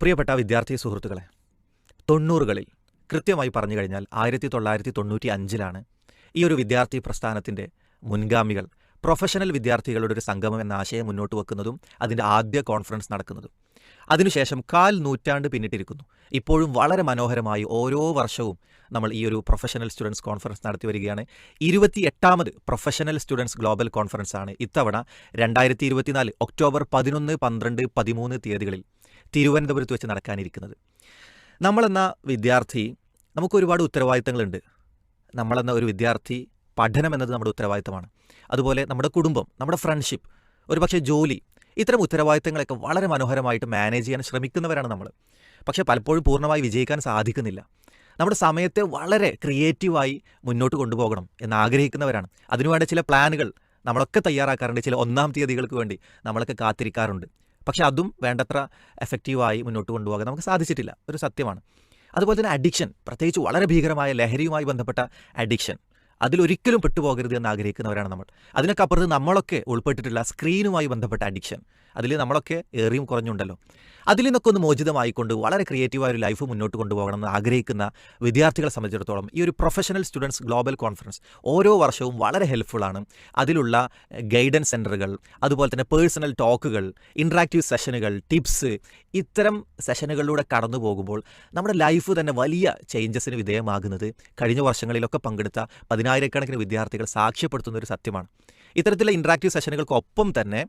പ്രിയപ്പെട്ട വിദ്യാർത്ഥി സുഹൃത്തുക്കളെ തൊണ്ണൂറുകളിൽ കൃത്യമായി പറഞ്ഞു കഴിഞ്ഞാൽ ആയിരത്തി തൊള്ളായിരത്തി തൊണ്ണൂറ്റി അഞ്ചിലാണ് ഈ ഒരു വിദ്യാർത്ഥി പ്രസ്ഥാനത്തിന്റെ മുൻഗാമികൾ പ്രൊഫഷണൽ വിദ്യാർത്ഥികളുടെ ഒരു സംഗമം എന്ന ആശയം മുന്നോട്ട് വെക്കുന്നതും അതിന്റെ ആദ്യ കോൺഫറൻസ് നടക്കുന്നതും. അതിനുശേഷം കാൽ നൂറ്റാണ്ട് പിന്നിട്ടിരിക്കുന്നു. ഇപ്പോഴും വളരെ മനോഹരമായി ഓരോ വർഷവും നമ്മൾ ഈ ഒരു പ്രൊഫഷണൽ സ്റ്റുഡൻസ് കോൺഫറൻസ് നടത്തി വരികയാണ്. ഇരുപത്തി എട്ടാമത് പ്രൊഫഷണൽ സ്റ്റുഡൻസ് ഗ്ലോബൽ കോൺഫറൻസ് ആണ് ഇത്തവണ രണ്ടായിരത്തി ഇരുപത്തിനാല് ഒക്ടോബർ പതിനൊന്ന് പന്ത്രണ്ട് പതിമൂന്ന് തീയതികളിൽ തിരുവനന്തപുരത്ത് വെച്ച് നടക്കാനിരിക്കുന്നത്. നമ്മളെന്ന വിദ്യാർത്ഥി നമുക്ക് ഒരുപാട് ഉത്തരവാദിത്തങ്ങളുണ്ട്. നമ്മളെന്ന ഒരു വിദ്യാർത്ഥി പഠനം എന്നത് നമ്മുടെ ഉത്തരവാദിത്തമാണ്. അതുപോലെ നമ്മുടെ കുടുംബം നമ്മുടെ ഫ്രണ്ട്ഷിപ്പ് ഒരുപക്ഷെ ജോലി ഇത്തരം ഉത്തരവാദിത്തങ്ങളൊക്കെ വളരെ മനോഹരമായിട്ട് മാനേജ് ചെയ്യാൻ ശ്രമിക്കുന്നവരാണ് നമ്മൾ പക്ഷേ പലപ്പോഴും പൂർണമായി വിജയിക്കാൻ സാധിക്കുന്നില്ല. നമ്മുടെ സമയത്തെ വളരെ ക്രിയേറ്റീവായി മുന്നോട്ട് കൊണ്ടുപോകണം എന്ന് ആഗ്രഹിക്കുന്നവരാണ്. അതിനുവേണ്ട ചില പ്ലാനുകൾ നമ്മളൊക്കെ തയ്യാറാക്കാറുണ്ട്. ചില ഒന്നാം തീയതികൾക്ക് വേണ്ടി നമ്മളൊക്കെ കാത്തിരിക്കാറുണ്ട്. പക്ഷെ അതും വേണ്ടത്ര എഫക്റ്റീവായി മുന്നോട്ട് കൊണ്ടുപോകാൻ നമുക്ക് സാധിച്ചിട്ടില്ല. ഒരു സത്യമാണ്. അതുപോലെ തന്നെ അഡിക്ഷൻ പ്രത്യേകിച്ച് വളരെ ഭീകരമായ ലഹരിയുമായി ബന്ധപ്പെട്ട അഡിക്ഷൻ അതിലൊരിക്കലും പെട്ടുപോകരുത് എന്ന് ആഗ്രഹിക്കുന്നവരാണ് നമ്മൾ. അതിനൊക്കെ അപ്പുറത്ത് നമ്മളൊക്കെ ഉൾപ്പെട്ടിട്ടുള്ള സ്ക്രീനുമായി ബന്ധപ്പെട്ട അഡിക്ഷൻ അതിൽ നമ്മളൊക്കെ ഏറിയും കുറഞ്ഞുണ്ടല്ലോ. അതിൽ നിന്നൊക്കെ ഒന്ന് മോചിതമായിക്കൊണ്ട് വളരെ ക്രിയേറ്റീവായ ഒരു ലൈഫ് മുന്നോട്ട് കൊണ്ടുപോകണമെന്ന് ആഗ്രഹിക്കുന്ന വിദ്യാർത്ഥികളെ സംബന്ധിച്ചിടത്തോളം ഈ ഒരു പ്രൊഫഷണൽ സ്റ്റുഡൻസ് ഗ്ലോബൽ കോൺഫറൻസ് ഓരോ വർഷവും വളരെ ഹെൽപ്ഫുള്ളാണ് അതിലുള്ള ഗൈഡൻസ് സെന്ററുകൾ അതുപോലെ തന്നെ പേഴ്സണൽ ടോക്കുകൾ ഇൻട്രാക്റ്റീവ് സെഷനുകൾ ടിപ്സ് ഇത്തരം സെഷനുകളിലൂടെ കടന്നു പോകുമ്പോൾ നമ്മുടെ ലൈഫ് തന്നെ വലിയ ചേഞ്ചസിന് വിധേയമാകുന്നത് കഴിഞ്ഞ വർഷങ്ങളിലൊക്കെ പങ്കെടുത്ത പതിനായിരക്കണക്കിന് വിദ്യാർത്ഥികൾ സാക്ഷ്യപ്പെടുത്തുന്ന ഒരു സത്യമാണ്. ഇത്തരത്തിലുള്ള ഇൻട്രാക്റ്റീവ് സെഷനുകൾക്കൊപ്പം തന്നെ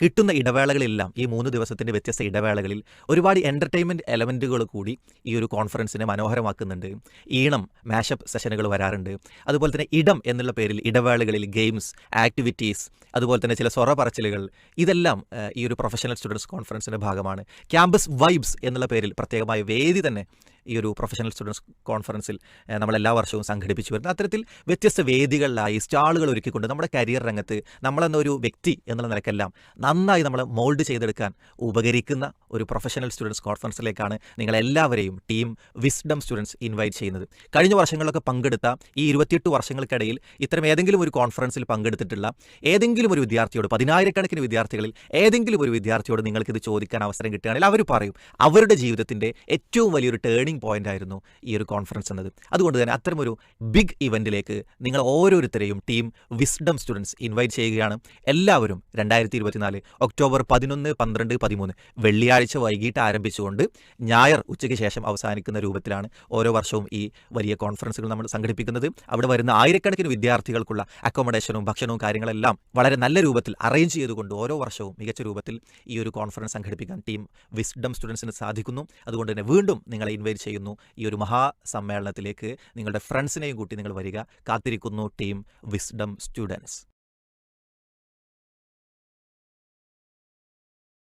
കിട്ടുന്ന ഇടവേളകളെല്ലാം ഈ മൂന്ന് ദിവസത്തിന്റെ വ്യത്യസ്ത ഇടവേളകളിൽ ഒരുപാട് എന്റർടൈൻമെന്റ് എലമെന്റുകൾ കൂടി ഈ ഒരു കോൺഫറൻസിനെ മനോഹരമാക്കുന്നുണ്ട്. ഈണം മാഷപ്പ് സെഷനുകൾ വരാറുണ്ട്. അതുപോലെ തന്നെ ഇടം എന്നുള്ള പേരിൽ ഇടവേളകളിൽ ഗെയിംസ് ആക്ടിവിറ്റീസ് അതുപോലെ തന്നെ ചില സ്വറ പറച്ചിലുകൾ ഇതെല്ലാം ഈ ഒരു പ്രൊഫഷണൽ സ്റ്റുഡൻസ് കോൺഫറൻസിന്റെ ഭാഗമാണ്. ക്യാമ്പസ് വൈബ്സ് എന്നുള്ള പേരിൽ പ്രത്യേകമായ വേദി തന്നെ ഈ ഒരു പ്രൊഫഷണൽ സ്റ്റുഡൻസ് കോൺഫറൻസിൽ നമ്മൾ എല്ലാ വർഷവും സംഘടിപ്പിച്ചു വരുന്നത് അത്തരത്തിൽ വ്യത്യസ്ത വേദികളിലായി സ്റ്റാളുകൾ ഒരുക്കിക്കൊണ്ട് നമ്മുടെ കരിയർ രംഗത്ത് നമ്മളെന്നൊരു വ്യക്തി എന്നുള്ള നിലക്കെല്ലാം നന്നായി നമ്മൾ മോൾഡ് ചെയ്തെടുക്കാൻ ഉപകരിക്കുന്ന ഒരു പ്രൊഫഷണൽ സ്റ്റുഡൻസ് കോൺഫറൻസിലേക്കാണ് നിങ്ങളെല്ലാവരെയും ടീം വിസ്ഡം സ്റ്റുഡൻസ് ഇൻവൈറ്റ് ചെയ്യുന്നത്. കഴിഞ്ഞ വർഷങ്ങളിലൊക്കെ പങ്കെടുത്ത ഈ ഇരുപത്തിയെട്ട് വർഷങ്ങൾക്കിടയിൽ ഇത്തരം ഏതെങ്കിലും ഒരു കോൺഫറൻസിൽ പങ്കെടുത്തിട്ടുള്ള ഏതെങ്കിലും ഒരു വിദ്യാർത്ഥിയോട് പതിനായിരക്കണക്കിന് വിദ്യാർത്ഥികളിൽ ഏതെങ്കിലും ഒരു വിദ്യാർത്ഥിയോട് നിങ്ങൾക്കിത് ചോദിക്കാൻ അവസരം കിട്ടുകയാണെങ്കിൽ അവർ പറയും അവരുടെ ജീവിതത്തിന്റെ ഏറ്റവും വലിയൊരു ടേണിംഗ് പോയിന്റ് ആയിരുന്നു ഈ ഒരു കോൺഫറൻസ് എന്നത്. അതുകൊണ്ട് തന്നെ അത്തരമൊരു ബിഗ് ഇവന്റിലേക്ക് നിങ്ങൾ ഓരോരുത്തരെയും ടീം വിസ്ഡം സ്റ്റുഡൻസ് ഇൻവൈറ്റ് ചെയ്യുകയാണ്. എല്ലാവരും രണ്ടായിരത്തി ഇരുപത്തിനാല് ഒക്ടോബർ പതിനൊന്ന് പന്ത്രണ്ട് പതിമൂന്ന് വെള്ളിയാഴ്ച വൈകിട്ട് ആരംഭിച്ചുകൊണ്ട് ഞായർ ഉച്ചയ്ക്ക് ശേഷം അവസാനിക്കുന്ന രൂപത്തിലാണ് ഓരോ വർഷവും ഈ വലിയ കോൺഫറൻസുകൾ നമ്മൾ സംഘടിപ്പിക്കുന്നത്. അവിടെ വരുന്ന ആയിരക്കണക്കിന് വിദ്യാർത്ഥികൾക്കുള്ള അക്കോമഡേഷനും ഭക്ഷണവും കാര്യങ്ങളെല്ലാം വളരെ നല്ല രൂപത്തിൽ അറേഞ്ച് ചെയ്തുകൊണ്ട് ഓരോ വർഷവും മികച്ച രൂപത്തിൽ ഈ ഒരു കോൺഫറൻസ് സംഘടിപ്പിക്കാൻ ടീം വിസ്ഡം സ്റ്റുഡൻസിന് സാധിക്കുന്നു. അതുകൊണ്ട് തന്നെ വീണ്ടും നിങ്ങളെ ഇൻവൈറ്റ് ചെയ്യുന്നു. ഈ ഒരു മഹാസമ്മേളനത്തിലേക്ക് നിങ്ങളുടെ ഫ്രണ്ട്സിനെയും കൂട്ടി നിങ്ങൾ വരിക. കാത്തിരിക്കുന്നു ടീം വിസ്ഡം സ്റ്റുഡൻസ്